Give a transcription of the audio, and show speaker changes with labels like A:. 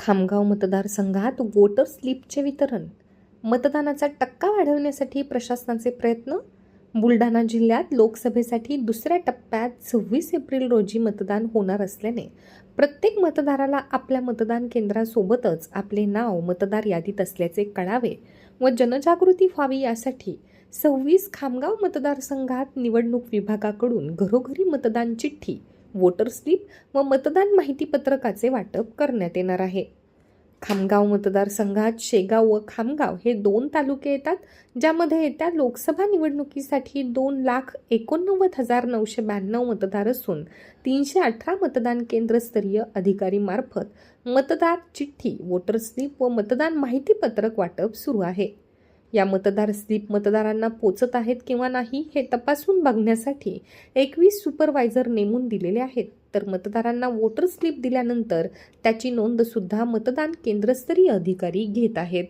A: खामगाव मतदारसंघात वोटर स्लिपचे वितरण. मतदानाचा टक्का वाढवण्यासाठी प्रशासनाचे प्रयत्न? बुलढाणा जिल्ह्यात लोकसभेसाठी दुसऱ्या टप्प्यात सव्वीस एप्रिल रोजी मतदान होणार असल्याने प्रत्येक मतदाराला आपल्या मतदान केंद्रासोबतच आपले नाव मतदार यादीत असल्याचे कळावे व जनजागृती व्हावी यासाठी सव्वीस खामगाव मतदारसंघात निवडणूक विभागाकडून घरोघरी मतदान चिठ्ठी वोटर स्लिप व मतदान माहितीपत्रकाचे वाटप करण्यात येणार आहे. खामगाव मतदारसंघात शेगाव व खामगाव हे दोन तालुके येतात ज्यामध्ये येत्या लोकसभा निवडणुकीसाठी दोन लाख एकोणनव्वद हजार नऊशे ब्याण्णव मतदार असून तीनशे अठरा मतदान केंद्रस्तरीय अधिकारीमार्फत मतदार चिठ्ठी वोटर स्लिप व मतदान माहितीपत्रक वाटप सुरू आहे. या मतदार स्लिप मतदारांना पोचत आहेत किंवा नाही हे तपासून बघण्यासाठी एकवीस सुपरवायझर नेमून दिलेले आहेत. तर मतदारांना वोटर स्लिप दिल्यानंतर त्याची नोंदसुद्धा मतदान केंद्रस्तरीय अधिकारी घेत आहेत.